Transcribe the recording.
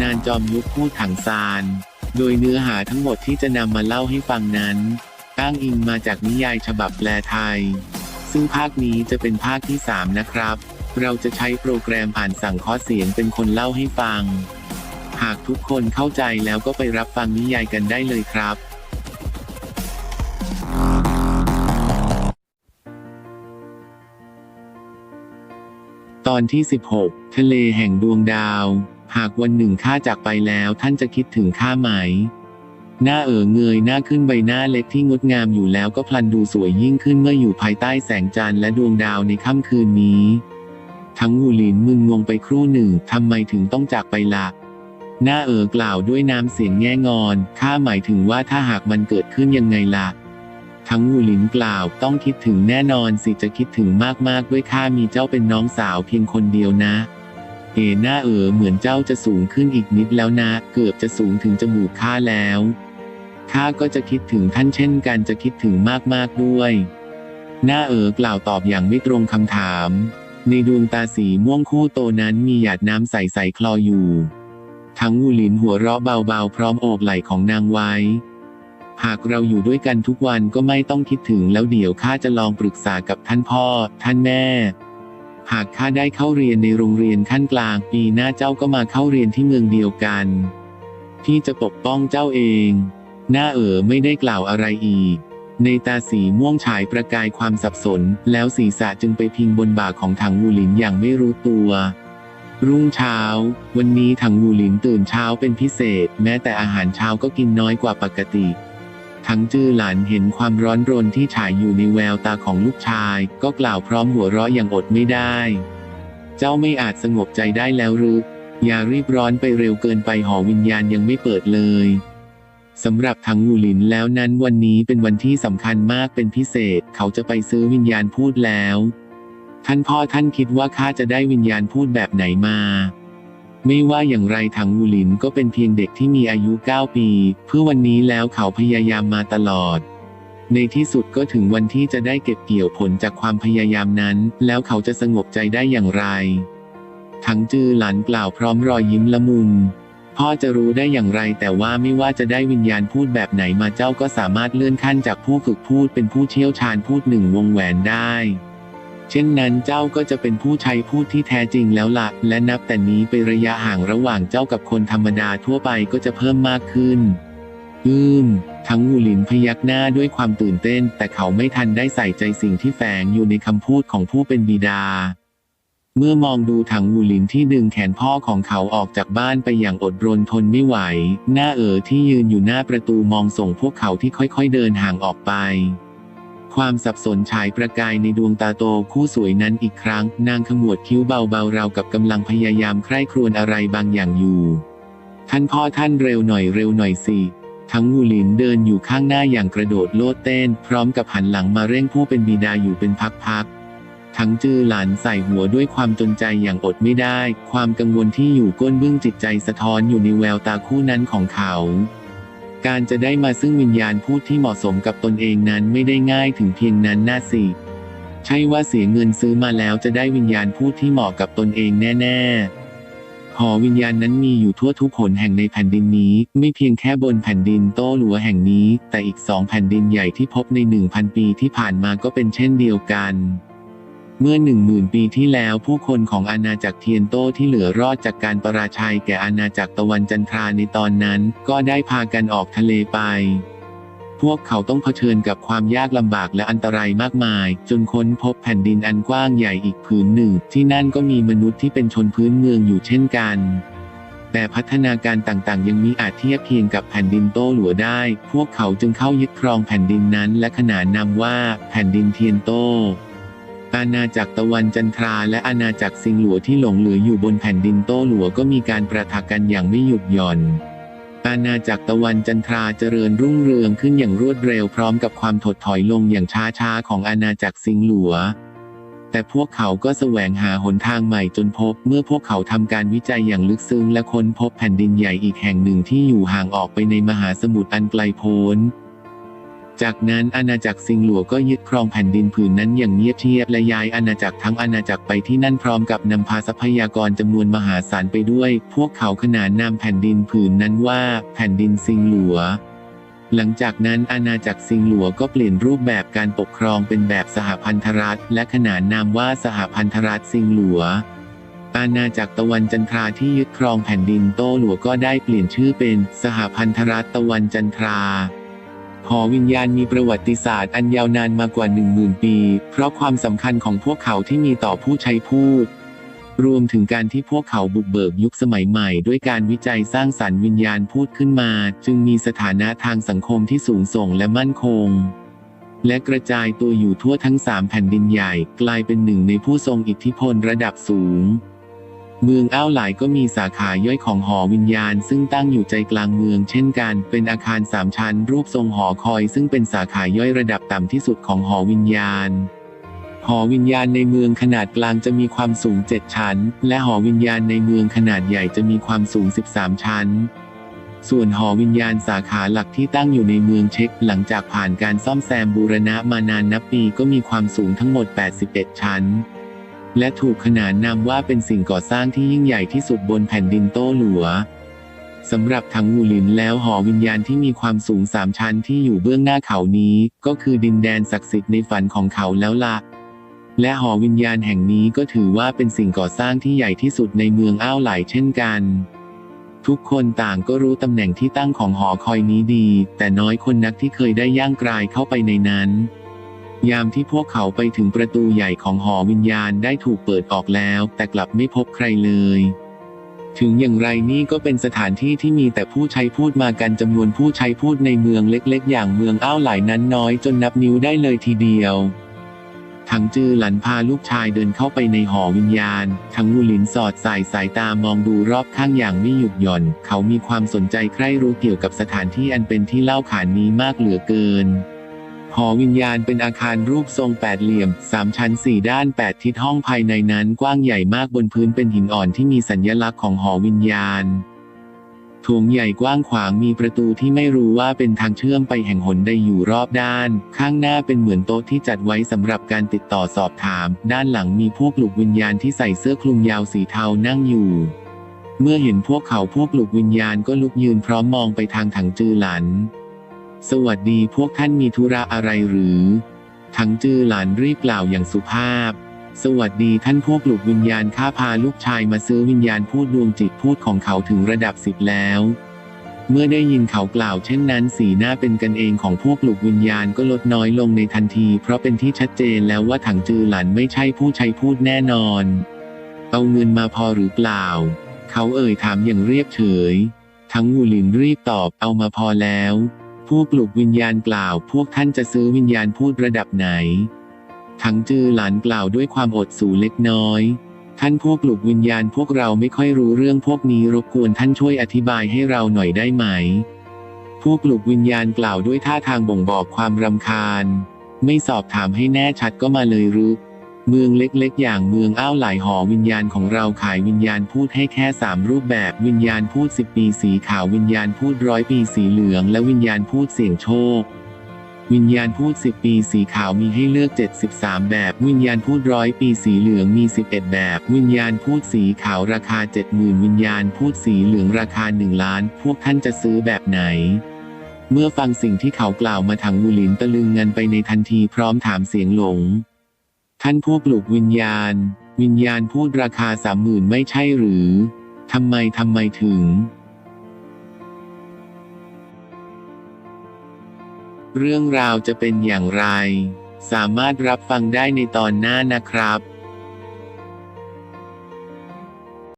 ำนานจอมยุทธพูดถังซาน โดยเนื้อหาทั้งหมดที่จะนำมาเล่าให้ฟังนั้น อ้างอิงมาจากนิยายฉบับแปลไทย ซึ่งภาคนี้จะเป็นภาคที่ 3 นะครับ เราจะใช้โปรแกรมอ่านสั่งคอเสียงเป็นคนเล่าให้ฟัง หากทุกคนเข้าใจแล้วก็ไปรับฟังนิยายกันได้เลยครับตอนที่ 16 ทะเลแห่งดวงดาว หากวันหนึ่งข้าจากไปแล้วท่านจะคิดถึงข้าไหม หน้าเอ๋อเงยหน้าขึ้นใบหน้าเล็กที่งดงามอยู่แล้วก็พลันดูสวยยิ่งขึ้นเมื่ออยู่ภายใต้แสงจันทร์และดวงดาวในค่ำคืนนี้ ทั้งหูหลินมึนงงไปครู่หนึ่งทำไมถึงต้องจากไปละหน้าเอ๋อกล่าวด้วยน้ำเสียงแง่งอน ข้าหมายถึงว่าถ้าหากมันเกิดขึ้นยังไงล่ะ ทั้งหูหลินกล่าว ต้องคิดถึงแน่นอนสิจะคิดถึงมากๆด้วยข้ามีเจ้าเป็นน้องสาวเพียงคนเดียวนะ เอ๋หน้าเอ๋อเหมือนเจ้าจะสูงขึ้นอีกนิดแล้วนะ เกือบจะสูงถึงจมูกข้าแล้ว ข้าก็จะคิดถึงท่านเช่นกันจะคิดถึงมากๆด้วย หน้าเอ๋อกล่าวตอบอย่างไม่ตรงคำถาม ในดวงตาสีม่วงคู่โตนั้นมีหยาดน้ำใสๆคลออยู่ ทั้งหูหลินหัวเราะเบาๆ พร้อมโอบไหล่ของนางไว้ หากเราอยู่ด้วยกันทุกวันก็ไม่ต้องคิดถึงแล้วเดี๋ยวข้าจะลองปรึกษากับท่านพ่อ ท่านแม่ หากข้าได้เข้าเรียนในโรงเรียนขั้นกลาง ปีหน้าเจ้าก็มาเข้าเรียนที่เมืองเดียวกัน พี่จะปกป้องเจ้าเอง หน้าเอ๋อไม่ได้กล่าวอะไรอีก ในตาสีม่วงฉายประกายความสับสน แล้วศีรษะจึงไปพิงบนบ่าของถังวูหลินอย่างไม่รู้ตัว รุ่งเช้า วันนี้ถังวูหลินตื่นเช้าเป็นพิเศษ แม้แต่อาหารเช้าก็กินน้อยกว่าปกติ ทั้งจื้อหลานเห็นความร้อนรนที่ฉายอยู่ในแววตาของลูกชาย ก็กล่าวพร้อมหัวเราะอย่างอดไม่ได้ เจ้าไม่อาจสงบใจได้แล้วหรือ อย่ารีบร้อนไปเร็วเกินไปหอวิญญาณยังไม่เปิดเลยสำหรับทังหูหลินแล้วนั้นวันนี้เป็นวันที่สำคัญมากเป็นพิเศษ เขาจะไปซื้อวิญญาณพูดแล้ว ท่านพ่อท่านคิดว่าข้าจะได้วิญญาณพูดแบบไหนมา ไม่ว่าอย่างไรถังหูหลินก็เป็นเพียงเด็กที่มีอายุ 9 ปี เพื่อวันนี้แล้วเขาพยายามมาตลอด ในที่สุดก็ถึงวันที่จะได้เก็บเกี่ยวผลจากความพยายามนั้น แล้วเขาจะสงบใจได้อย่างไรทั้งจือหลานกล่าวพร้อมรอยยิ้มละมุนพ่อจะรู้ได้อย่างไรแต่ว่าไม่ว่าจะได้วิญญาณพูดแบบไหนมาเจ้าก็สามารถเลื่อนขั้นจากผู้ฝึกพูดเป็นผู้เชี่ยวชาญพูดหนึ่งวงแหวนได้ เช่นนั้นเจ้าก็จะเป็นผู้ใช้พูดที่แท้จริงแล้วละและนับแต่นี้ไประยะห่างระหว่างเจ้ากับคนธรรมดาทั่วไปก็จะเพิ่มมากขึ้น อืม ทั้งงูหลินพยักหน้าด้วยความตื่นเต้น แต่เขาไม่ทันได้ใส่ใจสิ่งที่แฝงอยู่ในคำพูดของผู้เป็นบิดา เมื่อมองดูถังงูหลินที่ดึงแขนพ่อของเขาออกจากบ้านไปอย่างอดรนทนไม่ไหว หน้าเอ๋อที่ยืนอยู่หน้าประตูมองส่งพวกเขาที่ค่อยๆเดินห่างออกไป ความสับสนฉายประกายในดวงตาโตคู่สวยนั้นอีกครั้ง นางขมวดคิ้วเบาๆราวกับกำลังพยายามใคร่ครวญอะไรบางอย่างอยู่ ท่านพ่อท่านเร็วหน่อยเร็วหน่อยสิทั้งงูหลินเดินอยู่ข้างหน้าอย่างกระโดดโลดเต้น พร้อมกับหันหลังมาเร่งผู้เป็นบิดาอยู่เป็นพักๆ ทั้งจื้อหลานใส่หัวด้วยความจนใจอย่างอดไม่ได้ ความกังวลที่อยู่ก้นเบื้องจิตใจสะท้อนอยู่ในแววตาคู่นั้นของเขา การจะได้มาซึ่งวิญญาณพูดที่เหมาะสมกับตนเองนั้นไม่ได้ง่ายถึงเพียงนั้นน่าสิ ใช่ว่าเสียเงินซื้อมาแล้วจะได้วิญญาณพูดที่เหมาะกับตนเองแน่ ๆ หอวิญญาณนั้นมีอยู่ทั่วทุกหนแห่งในแผ่นดินนี้ ไม่เพียงแค่บนแผ่นดินโต้หลัวแห่งนี้ แต่อีกสองแผ่นดินใหญ่ที่พบในหนึ่งพันปีที่ผ่านมาก็เป็นเช่นเดียวกัน เมื่อหนึ่งหมื่นปีที่แล้วผู้คนของอาณาจักรเทียนโต้ที่เหลือรอดจากการประราชัยแก่อาณาจักรตะวันจันทราในตอนนั้น ก็ได้พากันออกทะเลไป พวกเขาต้องเผชิญกับความยากลำบากและอันตรายมากมาย จนค้นพบแผ่นดินอันกว้างใหญ่อีกผืนหนึ่ง ที่นั่นก็มีมนุษย์ที่เป็นชนพื้นเมืองอยู่เช่นกันแต่พัฒนาการต่างๆ ยังมีอาจเทียบเคียงกับแผ่นดินโต้หลัวได้ พวกเขาจึงเข้ายึดครองแผ่นดินนั้น และขนานนามว่า แผ่นดินเทียนโต้ อาณาจักรตะวันจันทราและอาณาจักรซิงหลัวที่หลงเหลืออยู่บนแผ่นดินโต้หลัวก็มีการประทะกันอย่างไม่หยุดหย่อน อาณาจักรตะวันจันทราเจริญรุ่งเรืองขึ้นอย่างรวดเร็วพร้อมกับความถดถอยลงอย่างช้าๆของอาณาจักรซิงหลัว แต่พวกเขาก็แสวงหาหนทางใหม่จนพบ เมื่อพวกเขาทำการวิจัยอย่างลึกซึ้งและค้นพบแผ่นดินใหญ่อีกแห่งหนึ่งที่อยู่ห่างออกไปในมหาสมุทรอันไกลโพ้น จากนั้นอาณาจักรซิงหลัวก็ยึดครองแผ่นดินผืนนั้นอย่างเงียบเชียบและย้ายอาณาจักรทั้งอาณาจักรไปที่นั่นพร้อมกับนำพาทรัพยากรจำนวนมหาศาลไปด้วย พวกเขาขนานนามแผ่นดินผืนนั้นว่า แผ่นดินซิงหลัวหลังจากนั้นอาณาจักรซิงหลัวก็เปลี่ยนรูปแบบการปกครองเป็นแบบสหพันธรัฐ และขนานนามว่าสหพันธรัฐซิงหลัว อาณาจักรตะวันจันทราที่ยึดครองแผ่นดินโตหลัวก็ได้เปลี่ยนชื่อเป็นสหพันธรัฐตะวันจันทรา หอวิญญาณมีประวัติศาสตร์อันยาวนานมากว่า 10,000 ปี เพราะความสำคัญของพวกเขาที่มีต่อผู้ใช้พูด รวมถึงการที่พวกเขาบุกเบิกยุคสมัยใหม่ ด้วยการวิจัยสร้างสรรค์วิญญาณพูดขึ้นมา จึงมีสถานะทางสังคมที่สูงส่งและมั่นคง และกระจายตัวอยู่ทั่วทั้งสามแผ่นดินใหญ่ กลายเป็นหนึ่งในผู้ทรงอิทธิพลระดับสูง เมืองอ้าวหลายก็มีสาขาย่อยของหอวิญญาณ ซึ่งตั้งอยู่ใจกลางเมืองเช่นกัน เป็นอาคารสามชั้น รูปทรงหอคอย ซึ่งเป็นสาขาย่อยระดับต่ำที่สุดของหอวิญญาณ หอวิญญาณในเมืองขนาดกลางจะมีความสูง 7 ชั้น และหอวิญญาณในเมืองขนาดใหญ่จะมีความสูง 13 ชั้น ส่วนหอวิญญาณสาขาหลักที่ตั้งอยู่ในเมืองเช็กหลังจากผ่านการซ่อมแซมบูรณะมานานนับปีก็มีความสูงทั้งหมด 81 ชั้น และถูกขนานนามว่าเป็นสิ่งก่อสร้างที่ยิ่งใหญ่ที่สุดบนแผ่นดินโต้หลัวสำหรับทังงูหลินแล้วหอวิญญาณที่มีความสูงสามชั้นที่อยู่เบื้องหน้าเขานี้ ก็คือดินแดนศักดิ์สิทธิ์ในฝันของเขาแล้วล่ะ และหอวิญญาณแห่งนี้ก็ถือว่าเป็นสิ่งก่อสร้างที่ใหญ่ที่สุดในเมืองอ้าวไหลเช่นกัน ทุกคนต่างก็รู้ตำแหน่งที่ตั้งของหอคอยนี้ดี แต่น้อยคนนักที่เคยได้ย่างกรายเข้าไปในนั้น ยามที่พวกเขาไปถึงประตูใหญ่ของหอวิญญาณได้ถูกเปิดออกแล้ว แต่กลับไม่พบใครเลย ถึงอย่างไรนี่ก็เป็นสถานที่ที่มีแต่ผู้ใช้พูดมากันจำนวนผู้ใช้พูดในเมืองเล็กๆ อย่างเมืองอ้าวไหลนั้นน้อยจนนับนิ้วได้เลยทีเดียวถังจือหลันพาลูกชายเดินเข้าไปในหอวิญญาณ ทั้งงูหลินสอดสายสายตามองดูรอบข้างอย่างไม่หยุดหย่อน เขามีความสนใจใคร่รู้เกี่ยวกับสถานที่อันเป็นที่เล่าขานนี้มากเหลือเกิน หอวิญญาณเป็นอาคารรูปทรงแปดเหลี่ยมสามชั้นสี่ด้านแปดทิศห้องภายในนั้นกว้างใหญ่มากบนพื้นเป็นหินอ่อนที่มีสัญลักษณ์ของหอวิญญาณโถงใหญ่กว้างขวางมีประตูที่ไม่รู้ว่าเป็นทางเชื่อมไปแห่งหนใดอยู่รอบด้าน ข้างหน้าเป็นเหมือนโต๊ะที่จัดไว้สำหรับการติดต่อสอบถาม ด้านหลังมีพวกหลูกวิญญาณที่ใส่เสื้อคลุมยาวสีเทานั่งอยู่ เมื่อเห็นพวกเขาพวกหลูกวิญญาณก็ลุกยืนพร้อมมองไปทางถังจือหลัน สวัสดีพวกท่านมีธุระอะไรหรือถังจือหลานรีบกล่าวอย่างสุภาพ สวัสดีท่านพวกลูกวิญญาณข้าพาลูกชายมาซื้อวิญญาณพูดดวงจิตพูดของเขาถึงระดับสิบแล้ว เมื่อได้ยินเขากล่าวเช่นนั้นสีหน้าเป็นกันเองของพวกลูกวิญญาณก็ลดน้อยลงในทันที เพราะเป็นที่ชัดเจนแล้วว่าถังจือหลันไม่ใช่ผู้ใช้พูดแน่นอน เอาเงินมาพอหรือเปล่า เขาเอ่ยถามอย่างเรียบเฉย ทั้งงูหลินรีบตอบเอามาพอแล้ว พวกปลุกวิญญาณกล่าว พวกท่านจะซื้อวิญญาณพูดระดับไหนทั้งจือหลานกล่าวด้วยความอดสูเล็กน้อย ท่านพวกปลุกวิญญาณพวกเราไม่ค่อยรู้เรื่องพวกนี้รบกวนท่านช่วยอธิบายให้เราหน่อยได้ไหมพวกปลุกวิญญาณกล่าวด้วยท่าทางบ่งบอกความรำคาญ ไม่สอบถามให้แน่ชัดก็มาเลยรู้ เมืองเล็กๆ อย่างเมืองอ้าวหลายหอวิญญาณของเราขายวิญญาณพูดให้แค่สามรูปแบบวิญญาณพูดสิบปีสีขาววิญญาณพูดร้อยปีสีเหลือง และวิญญาณพูดเสี่ยงโชค วิญญาณพูดสิบปีสีขาวมีให้เลือก 73 แบบ วิญญาณพูดร้อยปีสีเหลืองมี 11 แบบ วิญญาณพูดสีขาวราคา 70,000 วิญญาณพูดสีเหลืองราคา 1 ล้าน พวกท่านจะซื้อแบบไหนเมื่อฟังสิ่งที่เขากล่าวมาถังมูลินตะลึงเงินไปในทันทีพร้อมถามเสียงหลง ท่านผู้ปลูกวิญญาณ วิญญาณพูดราคาสามหมื่นไม่ใช่หรือทำไมทำไมถึง เรื่องราวจะเป็นอย่างไร สามารถรับฟังได้ในตอนหน้านะครับ